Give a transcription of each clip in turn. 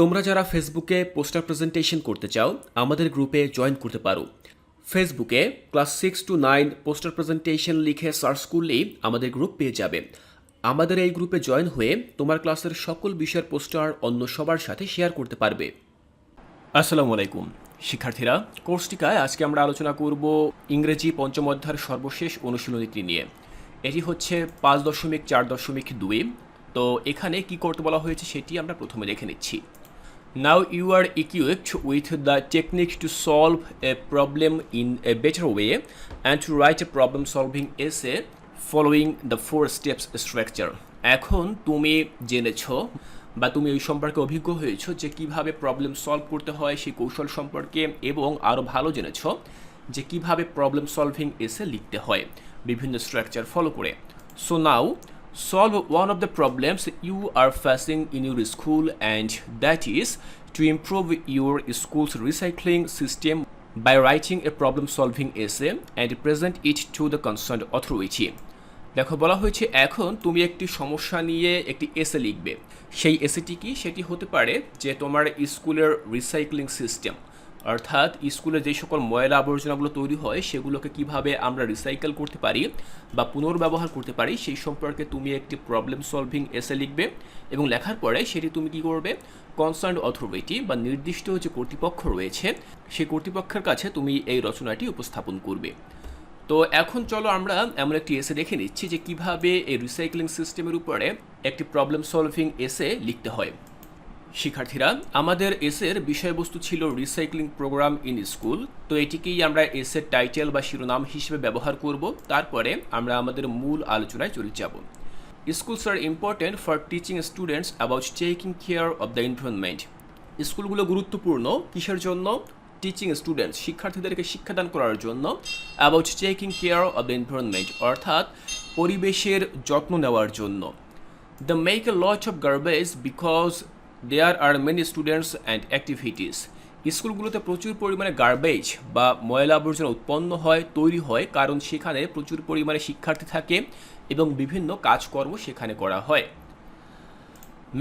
তোমরা যারা ফেসবুকে পোস্টার প্রেজেন্টেশন করতে চাও, আমাদের গ্রুপে জয়েন করতে পারো। ফেসবুকে class six to nine poster presentation লিখে সার্চ করলেই আমাদের গ্রুপ পেয়ে যাবে। আমাদের এই গ্রুপে জয়েন হয়ে তোমার ক্লাসের সকল বিষয়ের পোস্টার অন্য সবার সাথে শেয়ার করতে পারবে। আসসালামু আলাইকুম। শিক্ষার্থীরা, কোর্সটিকায় আজকে আমরা আলোচনা করব ইংরেজি পঞ্চম অধ্যায়ের সর্বশেষ অনুশীলনীটি নিয়ে। এটি হচ্ছে পাঁচ দশমিক চার দশমিক দুই। তো এখানে কি করতে বলা হয়েছে সেটি আমরা প্রথমে দেখে নিচ্ছি। Now you are equipped with the technique to solve a problem in a better way and to write a problem solving essay following the four steps structure এখন তুমি জেনেছো বা তুমি ওই সম্পর্কে অভিজ্ঞ হয়েছো যে কীভাবে প্রবলেম সলভ করতে হয়, সেই কৌশল সম্পর্কে এবং আরও ভালো জেনেছো যে কীভাবে প্রবলেম সলভিং এসে লিখতে হয়, বিভিন্ন স্ট্রাকচার ফলো করে। So now solve one of the problems you are facing in your school and that is to improve your schools recycling system by writing a problem solving essay and present it to the concerned authority. দেখো, বলা হয়েছে এখন তুমি একটি সমস্যা নিয়ে একটি এসে লিখবে। সেই এসেটি কি? সেটি হতে পারে যে তোমার স্কুলের রিসাইক্লিং সিস্টেম অর্থাৎ স্কুলে যে সকল ময়লা আবর্জনাগুলো তৈরি হয়, সেগুলোকে কীভাবে আমরা রিসাইকেল করতে পারি বা পুনর্ব্যবহার করতে পারি, সেই সম্পর্কে তুমি একটি প্রবলেম সলভিং এসে লিখবে এবং লেখার পরে সেটি তুমি কি করবে? কনসার্ন অথরিটি বা নির্দিষ্ট যে কর্তৃপক্ষ রয়েছে সেই কর্তৃপক্ষের কাছে তুমি এই রচনাটি উপস্থাপন করবে। তো এখন চলো আমরা এমন একটি এসে দেখে নিচ্ছি যে কীভাবে এই রিসাইক্লিং সিস্টেমের উপরে একটি প্রবলেম সলভিং এসে লিখতে হয়। শিক্ষার্থীরা, আমাদের এসের বিষয়বস্তু ছিল রিসাইক্লিং প্রোগ্রাম ইন স্কুল তো এটিকেই আমরা এসের টাইটেল বা শিরোনাম হিসেবে ব্যবহার করব। তারপরে আমরা আমাদের মূল আলোচনায় চলে যাব। Schools are important for teaching students about taking care of the environment স্কুলগুলো গুরুত্বপূর্ণ কিসের জন্য? টিচিং স্টুডেন্টস শিক্ষার্থীদেরকে শিক্ষাদান করার জন্য about taking care of the environment অর্থাৎ পরিবেশের যত্ন নেওয়ার জন্য। The make a lot of garbage because there are many students and activities স্কুলগুলোতে প্রচুর পরিমাণে গার্বেজ বা ময়লা আবর্জনা উৎপন্ন হয়, তৈরি হয়, কারণ সেখানে প্রচুর পরিমাণে শিক্ষার্থী থাকে এবং বিভিন্ন কাজকর্ম সেখানে করা হয়।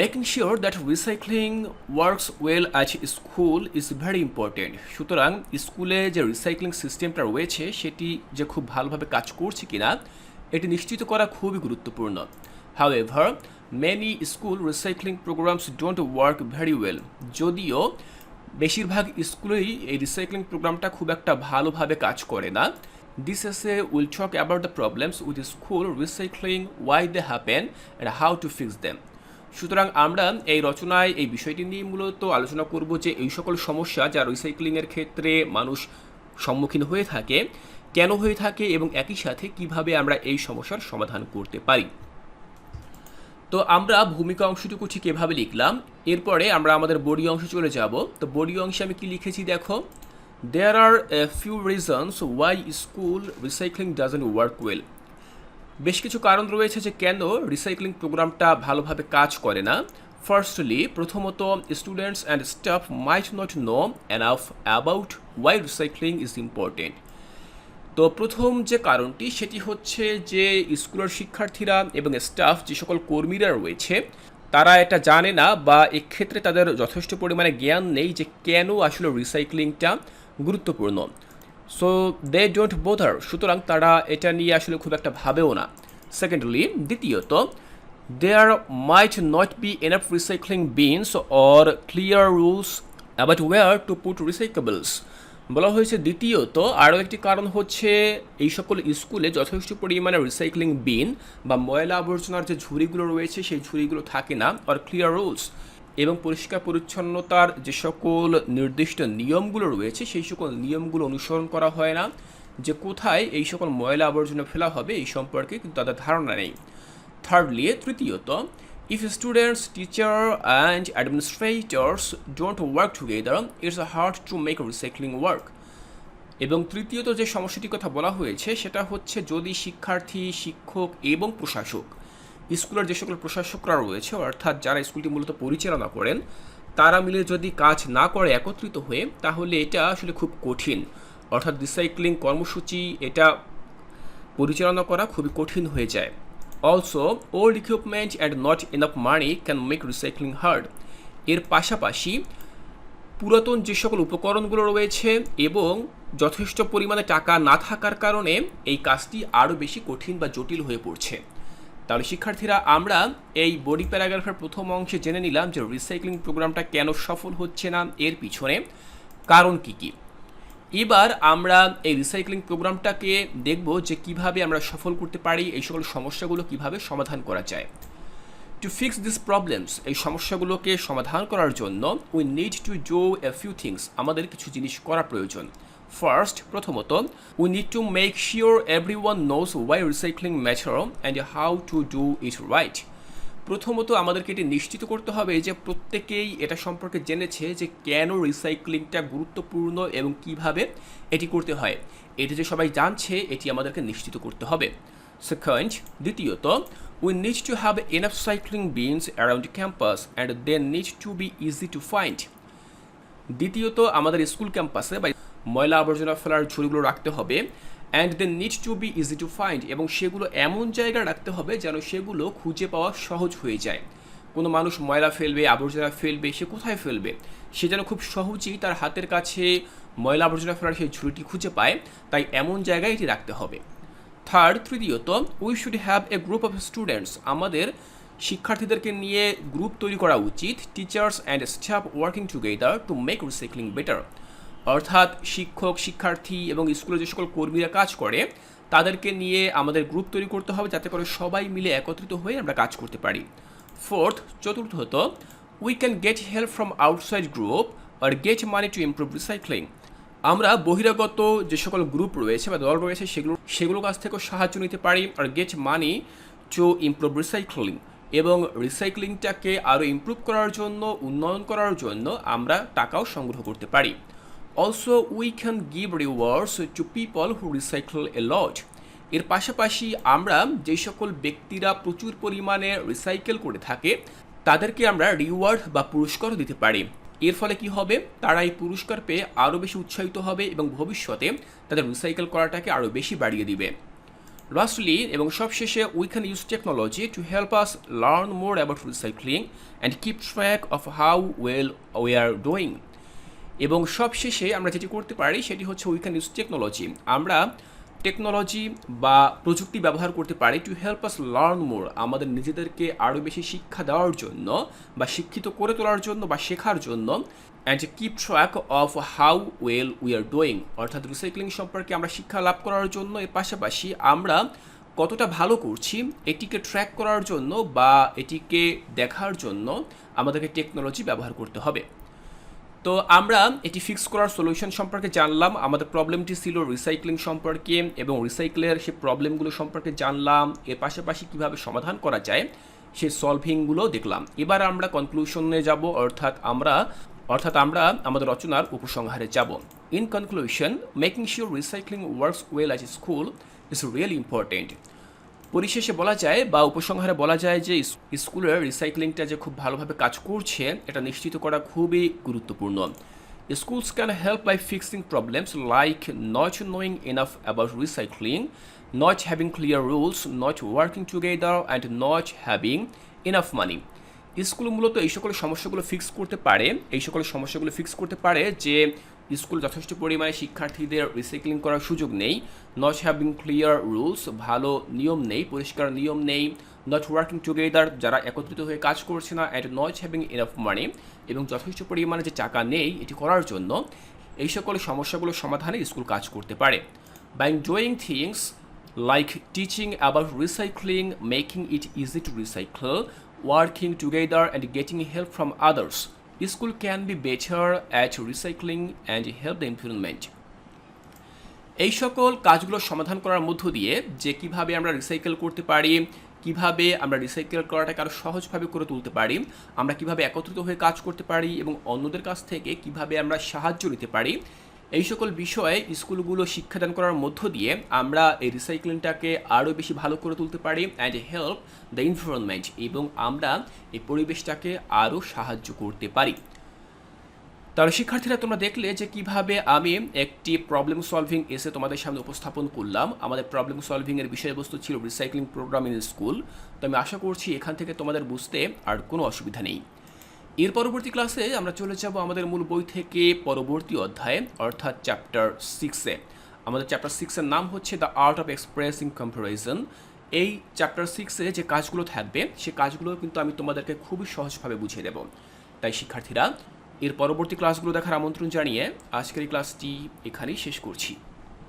Making sure that recycling works well at school is very important সুতরাং স্কুলে যে রিসাইক্লিং সিস্টেমটা রয়েছে, সেটি যে খুব ভালোভাবে কাজ করছে কিনা, এটি নিশ্চিত করা খুবই গুরুত্বপূর্ণ। However many school recycling programs don't work very well যদিও, বেশিরভাগ স্কুলেই এই রিসাইক্লিং প্রোগ্রামটা খুব একটা ভালোভাবে কাজ করে না। This essay will talk about the problems with school recycling why they happen and how to fix them সুতরাং আমরা এই রচনায়, এই বিষয়টি নিয়ে মূলত আলোচনা করব যে এই সকল সমস্যা যা রিসাইক্লিংয়ের ক্ষেত্রে মানুষ সম্মুখীন হয়ে থাকে, কেন হয়ে থাকে এবং একই সাথে কীভাবে আমরা এই সমস্যার সমাধান করতে পারি। তো আমরা ভূমিকা অংশটুকু ঠিক এভাবে লিখলাম। এরপরে আমরা আমাদের বডি অংশে চলে যাব। তো বডি অংশে আমি কি লিখেছি দেখো? There are a few reasons why school recycling doesn't work well বেশ কিছু কারণ রয়েছে যে কেন রিসাইক্লিং প্রোগ্রামটা ভালোভাবে কাজ করে না। ফার্স্টলি প্রথমত students and staff might not know enough about why recycling is important তো প্রথম যে কারণটি, সেটি হচ্ছে যে স্কুলের শিক্ষার্থীরা এবং স্টাফ যে সকল কর্মীরা রয়েছে, তারা এটা জানে না বা এক্ষেত্রে তাদের যথেষ্ট পরিমাণে জ্ঞান নেই যে কেন আসলে রিসাইক্লিংটা গুরুত্বপূর্ণ। সো দে ডোন্ট বোধার সুতরাং তারা এটা নিয়ে আসলে খুব একটা ভাবেও না। সেকেন্ডলি দ্বিতীয়ত there might not be enough recycling bins or clear rules about where to put recyclables বলা হয়েছে দ্বিতীয়ত, আরও একটি কারণ হচ্ছে এই সকল স্কুলে যথেষ্ট পরিমাণে রিসাইক্লিং বিন বা ময়লা আবর্জনার যে ঝুড়িগুলো রয়েছে, সেই ঝুড়িগুলো থাকে না আর ক্লিয়ার রুলস এবং পরিষ্কার পরিচ্ছন্নতার যে সকল নির্দিষ্ট নিয়মগুলো রয়েছে, সেই সকল নিয়মগুলো অনুসরণ করা হয় না, যে কোথায় এই সকল ময়লা আবর্জনা ফেলা হবে, এই সম্পর্কে কিন্তু তাদের ধারণা নেই। থার্ডলি তৃতীয়ত if students teacher and administrators don't work together it's hard to make recycling work এবং তৃতীয়ত যে সমস্যাটির কথা বলা হয়েছে, সেটা হচ্ছে যদি শিক্ষার্থী, শিক্ষক এবং প্রশাসক, স্কুলের যে সকল প্রশাসকরা রয়েছে, অর্থাৎ যারা স্কুলটি মূলত পরিচালনা করেন, তারা মিলে যদি কাজ না করে একত্রিত হয়ে, তাহলে এটা আসলে খুব কঠিন। অর্থাৎ রিসাইক্লিং কর্মসূচি এটা পরিচালনা করা খুবই কঠিন হয়ে যায়। Also old equipment and not enough money can make recycling hard এর পাশাপাশি পুরাতন যে সকল উপকরণগুলো রয়েছে এবং যথেষ্ট পরিমাণে টাকা না থাকার কারণে এই কাজটি আরও বেশি কঠিন বা জটিল হয়ে পড়ছে। তাহলে শিক্ষার্থীরা, আমরা এই বডি প্যারাগ্রাফের প্রথম অংশে জেনে নিলাম যে রিসাইক্লিং প্রোগ্রামটা কেন সফল হচ্ছে না, এর পিছনে কারণ কি কি। এবার আমরা এই রিসাইক্লিং প্রোগ্রামটাকে দেখব যে কীভাবে আমরা সফল করতে পারি এই সকল সমস্যাগুলো কীভাবে সমাধান করা যায়। টু ফিক্স দিস প্রবলেমস এই সমস্যাগুলোকে সমাধান করার জন্য we need to do a few things আমাদের কিছু জিনিস করা প্রয়োজন। ফার্স্ট প্রথমত we need to make sure every one knows why recycling matter and how to do it right প্রথমত আমাদেরকে এটি নিশ্চিত করতে হবে যে প্রত্যেকেই এটা সম্পর্কে জেনেছে যে কেন রিসাইক্লিংটা গুরুত্বপূর্ণ এবং কীভাবে এটি করতে হয়। এটি যে সবাই জানছে, এটি আমাদেরকে নিশ্চিত করতে হবে। সেকেন্ড দ্বিতীয়ত we need to have enough cycling bins around campus and they need to be easy to find দ্বিতীয়ত, আমাদের স্কুল ক্যাম্পাসে বা ময়লা আবর্জনা ফেলার ঝুড়িগুলো রাখতে হবে। And they need to be easy to find এবং সেগুলো এমন জায়গায় রাখতে হবে যেন সেগুলো খুঁজে পাওয়া সহজ হয়ে যায়। কোনো মানুষ ময়লা ফেলবে, আবর্জনা ফেলবে, সে কোথায় ফেলবে? সে যেন খুব সহজেই তার হাতের কাছে ময়লা আবর্জনা ফেলার সেই ঝুড়িটি খুঁজে পায়, তাই এমন জায়গায় এটি রাখতে হবে। থার্ড তৃতীয়ত we should have a group of students আমাদের শিক্ষার্থীদেরকে নিয়ে গ্রুপ তৈরি করা উচিত teachers and staff working together to make recycling better অর্থাৎ শিক্ষক, শিক্ষার্থী এবং স্কুলে যে সকল কর্মীরা কাজ করে, তাদেরকে নিয়ে আমাদের গ্রুপ তৈরি করতে হবে যাতে করে সবাই মিলে একত্রিত হয়ে আমরা কাজ করতে পারি। ফোর্থ চতুর্থত we can get help from outside group R get money to improve recycling আমরা বহিরাগত যে সকল গ্রুপ রয়েছে বা দল রয়েছে, সেগুলো, সেগুলোর কাছ থেকেও সাহায্য নিতে পারি আর get money to improve recycling এবং রিসাইক্লিংটাকে আরও ইমপ্রুভ করার জন্য, উন্নয়ন করার জন্য আমরা টাকাও সংগ্রহ করতে পারি। Also we can give rewards to people who recycle a lot এর পাশাপাশি আমরা যে সকল ব্যক্তিরা প্রচুর পরিমাণে রিসাইকেল করে থাকে, তাদেরকে আমরা রিওয়ার্ড বা পুরস্কারও দিতে পারি। এর ফলে কি হবে? তারা এই পুরস্কার পেয়ে আরও বেশি উৎসাহিত হবে এবং ভবিষ্যতে তাদের রিসাইকেল করাটাকে আরও বেশি বাড়িয়ে দিবে। লাস্টলি এবং সবশেষে we can use technology to help us learn more about recycling and keep track of how well we are doing এবং সবশেষে আমরা যেটি করতে পারি সেটি হচ্ছে উই ক্যান ইউজ টেকনোলজি আমরা টেকনোলজি বা প্রযুক্তি ব্যবহার করতে পারি to help us learn more আমাদের নিজেদেরকে আরও বেশি শিক্ষা দেওয়ার জন্য বা শিক্ষিত করে তোলার জন্য বা শেখার জন্য and keep track of how well we are doing অর্থাৎ রিসাইক্লিং সম্পর্কে আমরা শিক্ষা লাভ করার জন্য এর পাশাপাশি আমরা কতটা ভালো করছি, এটিকে ট্র্যাক করার জন্য বা এটিকে দেখার জন্য আমাদেরকে টেকনোলজি ব্যবহার করতে হবে। তো আমরা এটি ফিক্স করার সলিউশন সম্পর্কে জানলাম, আমাদের প্রবলেমটি ছিল রিসাইক্লিং সম্পর্কে এবং রিসাইক্লের সে প্রবলেমগুলো সম্পর্কে জানলাম, এর পাশাপাশি কীভাবে সমাধান করা যায় সেই সলভিংগুলো দেখলাম। এবার আমরা কনক্লুশনে যাব, অর্থাৎ আমরা অর্থাৎ আমরা আমাদের রচনার উপসংহারে যাব। In conclusion making sure recycling works well as school is really important পরিশেষে বলা যায় বা উপসংহারে বলা যায় যে স্কুলের রিসাইক্লিংটা যে খুব ভালোভাবে কাজ করছে, এটা নিশ্চিত করা খুবই গুরুত্বপূর্ণ। Schools can help by fixing problems like not knowing enough about recycling not having clear rules not working together and not having enough money school মূলত এই সকল সমস্যাগুলো ফিক্স করতে পারে, এই সকল সমস্যাগুলো ফিক্স করতে পারে যে স্কুল যথেষ্ট পরিমাণে শিক্ষার্থীদের রিসাইক্লিং করার সুযোগ নেই। নট হ্যাভিং ক্লিয়ার রুলস ভালো নিয়ম নেই, পরিষ্কার নিয়ম নেই। নট ওয়ার্কিং টুগেদার যারা একত্রিত হয়ে কাজ করছে না and not having enough money এবং যথেষ্ট পরিমাণে যে টাকা নেই, এটি করার জন্য এই সকল সমস্যাগুলোর সমাধানে স্কুল কাজ করতে পারে। By doing things like teaching about recycling making it easy to recycle working together and getting help from others school can be better at recycling and help the environment. এই সকল কাজগুলো সমাধান করার মধ্য দিয়ে যে কীভাবে আমরা রিসাইকেল করতে পারি, কীভাবে আমরা রিসাইকেল করাটাকে আরও সহজভাবে করে তুলতে পারি, আমরা কীভাবে একত্রিত হয়ে কাজ করতে পারি এবং অন্যদের কাছ থেকে কীভাবে আমরা সাহায্য নিতে পারি এই সকল বিষয়ে স্কুলগুলো শিক্ষাদান করার মধ্য দিয়ে আমরা এই রিসাইক্লিংটাকে আরও বেশি ভালো করে তুলতে পারি অ্যান্ড হেল্প দ্য এনভায়রনমেন্ট এবং আমরা এই পরিবেশটাকে আরও সাহায্য করতে পারি। তাহলে শিক্ষার্থীরা তোমরা দেখলে যে কীভাবে আমি একটি প্রবলেম সলভিং এসে তোমাদের সামনে উপস্থাপন করলাম। আমাদের প্রবলেম সলভিংয়ের বিষয়বস্তু ছিল রিসাইক্লিং প্রোগ্রাম ইন স্কুল তো আমি আশা করছি এখান থেকে তোমাদের বুঝতে আর কোনো অসুবিধা নেই। এর পরবর্তী ক্লাসে আমরা চলে যাব আমাদের মূল বই থেকে পরবর্তী অধ্যায়ে, অর্থাৎ চ্যাপ্টার সিক্সে আমাদের চ্যাপ্টার সিক্সের নাম হচ্ছে the art of expressing comparison এই চ্যাপ্টার সিক্সে যে কাজগুলো থাকবে, সে কাজগুলো কিন্তু আমি তোমাদেরকে খুবই সহজভাবে বুঝিয়ে দেব। তাই শিক্ষার্থীরা, এর পরবর্তী ক্লাসগুলো দেখার আমন্ত্রণ জানিয়ে আজকের এই ক্লাসটি এখানেই শেষ করছি।